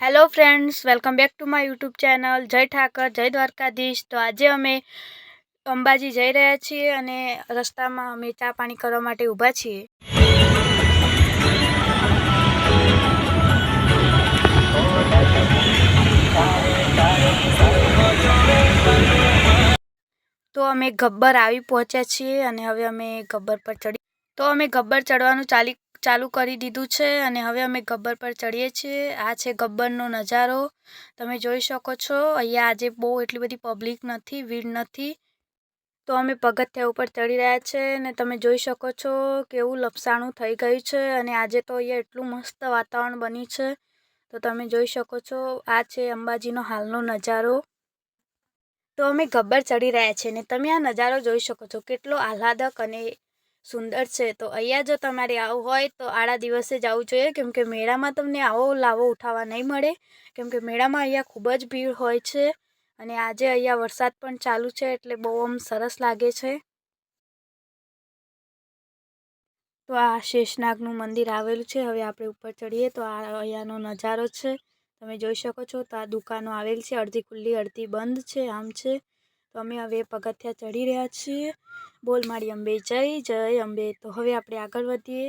Hello friends welcome back to my YouTube channel Jay Thakar, Jay Dwarkadhish. તો આજે અમે અંબાજી જઈ રહ્યા છીએ અને રસ્તામાં અમે ચા પાણી કરવા માટે ઊભા છીએ. તો અમે ગબ્બર આવી પહોંચ્યા છીએ અને હવે અમે ગબ્બર પર ચડી તો અમે ગબ્બર ચડવાનું ચાલી ચાલુ કરી દીધું છે અને હવે અમે ગબ્બર પર ચડીએ છીએ. આ છે ગબ્બરનો નજારો. તમે જોઈ શકો છો, અહીંયા આજે બહુ એટલી બધી પબ્લિક નથી, ભીડ નથી. તો અમે પગથિયા ઉપર ચડી રહ્યા છે અને તમે જોઈ શકો છો કેવું લપસાણું થઈ ગયું છે અને આજે તો અહીંયા એટલું મસ્ત વાતાવરણ બન્યું છે. તો તમે જોઈ શકો છો, આ છે અંબાજીનો હાલનો નજારો. તો અમે ગબ્બર ચડી રહ્યા છીએ ને તમે આ નજારો જોઈ શકો છો. કેટલો આહલાદક અને સુંદર છે. તો અહીંયા જો તમારે આવું હોય તો આડા દિવસે જવું જોઈએ. કેમ કે મેળામાં તમને આવો લાવો ઉઠાવવા નહીં મળે. કેમ કે મેળામાં અહીંયા ખૂબ જ ભીડ હોય છે અને આજે અહીંયા વરસાદ પણ ચાલુ છે એટલે બહુ આમ સરસ લાગે છે. તો આ શેષનાગનું મંદિર આવેલું છે. હવે આપણે ઉપર ચડીએ તો આ અહીંયાનો નજારો છે. તમે જોઈ શકો છો તો આ દુકાનો આવેલી છે. અડધી ખુલ્લી, અડધી બંધ છે, આમ છે. તો અમે હવે પગથિયા ચડી રહ્યા છીએ. બોલ મારી અંબે, જય જય અંબે. તો હવે આપણે આગળ વધીએ.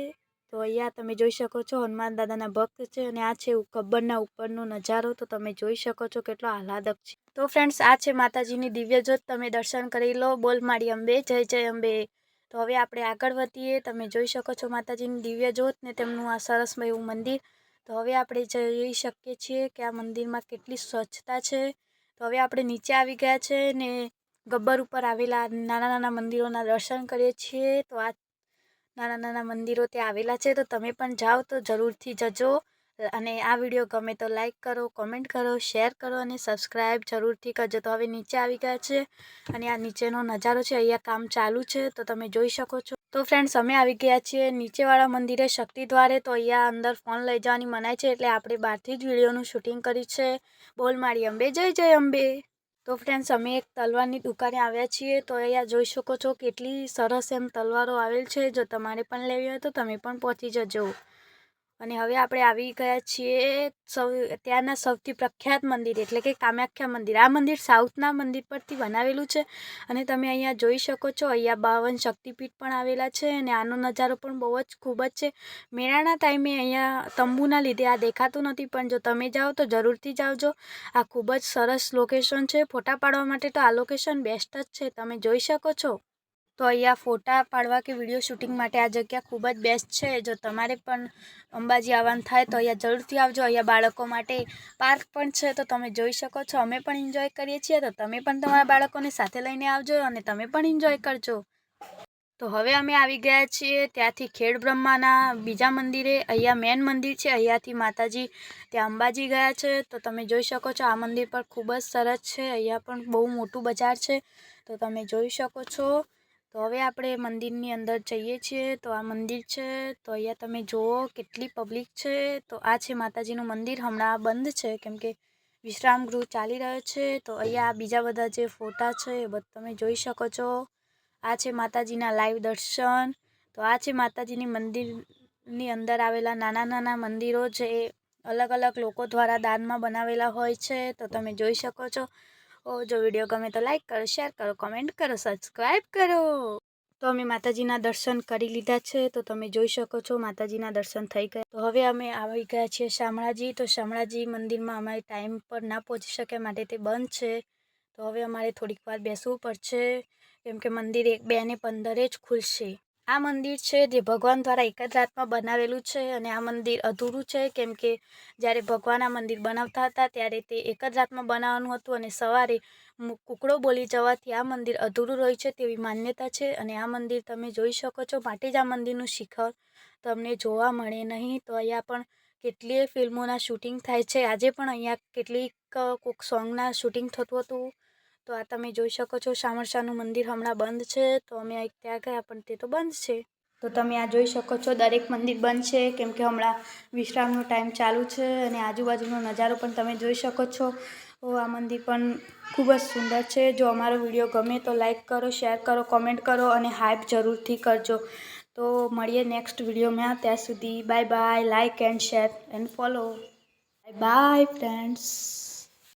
તો અહીંયા તમે જોઈ શકો છો, હનુમાન દાદાના ભક્ત છે અને આ છે કબ્બરના ઉપરનો નજારો. તો તમે જોઈ શકો છો કેટલો આહલાદક છે. તો ફ્રેન્ડ્સ આ છે માતાજીની દિવ્ય જ્યોત. તમે દર્શન કરી લો. બોલ મારી અંબે, જય જય અંબે. તો હવે આપણે આગળ વધીએ. તમે જોઈ શકો છો માતાજીની દિવ્ય જ્યોત ને તેમનું આ સરસ એવું મંદિર. તો હવે આપણે જોઈ શકીએ છીએ કે આ મંદિરમાં કેટલી સ્વચ્છતા છે. તો હવે આપણે નીચે આવી ગયા છે ને ગબ્બર ઉપર આવેલા નાના નાના મંદિરોના દર્શન કરીએ છીએ. તો આ નાના નાના મંદિરો ત્યાં આવેલા છે. તો તમે પણ જાઓ તો જરૂરથી જજો. અને આ વીડિયો ગમે તો લાઈક કરો, કોમેન્ટ કરો, શેર કરો અને સબસ્ક્રાઈબ જરૂરથી કરજો. તો હવે નીચે આવી ગયા છે અને આ નીચેનો નજારો છે. અહીંયા કામ ચાલુ છે, તો તમે જોઈ શકો છો. તો ફ્રેન્ડ્સ અમે આવી ગયા છીએ નીચેવાળા મંદિરે શક્તિ દ્વારે. તો અહીંયા અંદર ફોન લઈ જવાની મનાય છે એટલે આપણે બહારથી જ વિડીયોનું શૂટિંગ કર્યું છે. બોલ મારી અંબે, જય જય અંબે. તો ફ્રેન્ડ્સ અમે એક તલવારની દુકાને આવ્યા છીએ. તો અહીંયા જોઈ શકો છો કેટલી સરસ એમ તલવારો આવેલ છે. જો તમારે પણ લેવી હોય તો તમે પણ પહોંચી જજો. અને હવે આપણે આવી ગયા છીએ સૌ, ત્યાંના સૌથી પ્રખ્યાત મંદિર એટલે કે કામાખ્યા મંદિર. આ મંદિર સાઉથના મંદિર પરથી બનાવેલું છે અને તમે અહીંયા જોઈ શકો છો, અહીંયા બાવન શક્તિપીઠ પણ આવેલા છે અને આનો નજારો પણ બહુ જ ખૂબ જ છે. મેળાના ટાઈમે અહીંયા તંબુના લીધે આ દેખાતું નથી, પણ જો તમે જાઓ તો જરૂરથી જાવજો. આ ખૂબ જ સરસ લોકેશન છે. ફોટા પાડવા માટે તો આ લોકેશન બેસ્ટ જ છે. તમે જોઈ શકો છો. તો અહીંયા ફોટા પાડવા કે વીડિયો શૂટિંગ માટે આ જગ્યા ખૂબ જ બેસ્ટ છે. જો તમારે પણ અંબાજી આવવાનું થાય તો અહીંયા જરૂરથી આવજો. અહીંયા બાળકો માટે પાર્ક પણ છે તો તમે જોઈ શકો છો. અમે પણ એન્જોય કરીએ છીએ તો તમે પણ તમારા બાળકોને સાથે લઈને આવજો અને તમે પણ એન્જોય કરજો. તો હવે અમે આવી ગયા છીએ ત્યાંથી ખેડ બ્રહ્માના બીજા મંદિરે. અહીંયા મેન મંદિર છે. અહીંયાથી માતાજી ત્યાં અંબાજી ગયા છે. તો તમે જોઈ શકો છો આ મંદિર પર ખૂબ જ સરસ છે. અહીંયા પણ બહુ મોટું બજાર છે. તો તમે જોઈ શકો છો. તો હવે આપણે મંદિરની અંદર જઈએ છીએ. તો આ મંદિર છે. તો અહીંયા તમે જુઓ કેટલી પબ્લિક છે. તો આ છે માતાજીનું મંદિર. હમણાં બંધ છે. કેમ કે વિશ્રામ ગૃહ ચાલી રહ્યો છે. તો અહીંયા બીજા બધા જે ફોટા છે એ બધા, તમે જોઈ શકો છો. આ છે માતાજીના લાઈવ દર્શન. તો આ છે માતાજીની મંદિરની અંદર આવેલા નાના નાના મંદિરો જે અલગ અલગ લોકો દ્વારા દાનમાં બનાવેલા હોય છે. તો તમે જોઈ શકો છો. ઓ, જો વીડિયો ગમે તો લાઈક કરો, શેર કરો, કોમેન્ટ કરો સબસ્ક્રાઈબ કરો. તો અમે માતાજીના દર્શન કરી લીધા છે, તો તમે જોઈ શકો છો માતાજીના દર્શન થઈ ગયા. તો હવે અમે આવી ગયા છીએ શામળાજી, તો શામળાજી મંદિરમાં અમારે ટાઈમ પર ના પહોંચી શકે માટે તે બંધ છે. તો હવે અમારે થોડીક વાર બેસવું પડશે, કેમ કે મંદિર એક બે ને પંદરે જ ખુલશે. આ મંદિર છે જે ભગવાન દ્વારા એક જ રાતમાં બનાવેલું છે અને આ મંદિર અધૂરું છે. કેમ કે જ્યારે ભગવાન આ મંદિર બનાવતા હતા ત્યારે તે એક જ રાતમાં બનાવવાનું હતું અને સવારે કુકડો બોલી જવાથી આ મંદિર અધૂરું રહ્યું છે તેવી માન્યતા છે. અને આ મંદિર તમે જોઈ શકો છો, માટે જ આ મંદિરનું શિખર તમને જોવા મળે નહીં. તો અહીંયા પણ કેટલીય ફિલ્મોના શૂટિંગ થાય છે. આજે પણ અહીંયા કેટલીક કોઈક સોંગના શૂટિંગ થતું હતું. તો આ તમે જોઈ શકો છો શામળશાનું મંદિર હમણાં બંધ છે, તો અમે ત્યાં ગયા પણ તે તો બંધ છે. તો તમે આ જોઈ શકો છો દરેક મંદિર બંધ છે, કેમ કે હમણાં વિશ્રામનો ટાઈમ ચાલુ છે અને આજુબાજુનો નજારો પણ તમે જોઈ શકો છો. આ મંદિર પણ ખૂબ જ સુંદર છે. જો અમારો વીડિયો ગમે તો લાઈક કરો, શેર કરો, કોમેન્ટ કરો અને હાઇપ જરૂરથી કરજો. તો મળીએ નેક્સ્ટ વિડીયોમાં. ત્યાં સુધી bye bye like and share and follow. Bye, friends.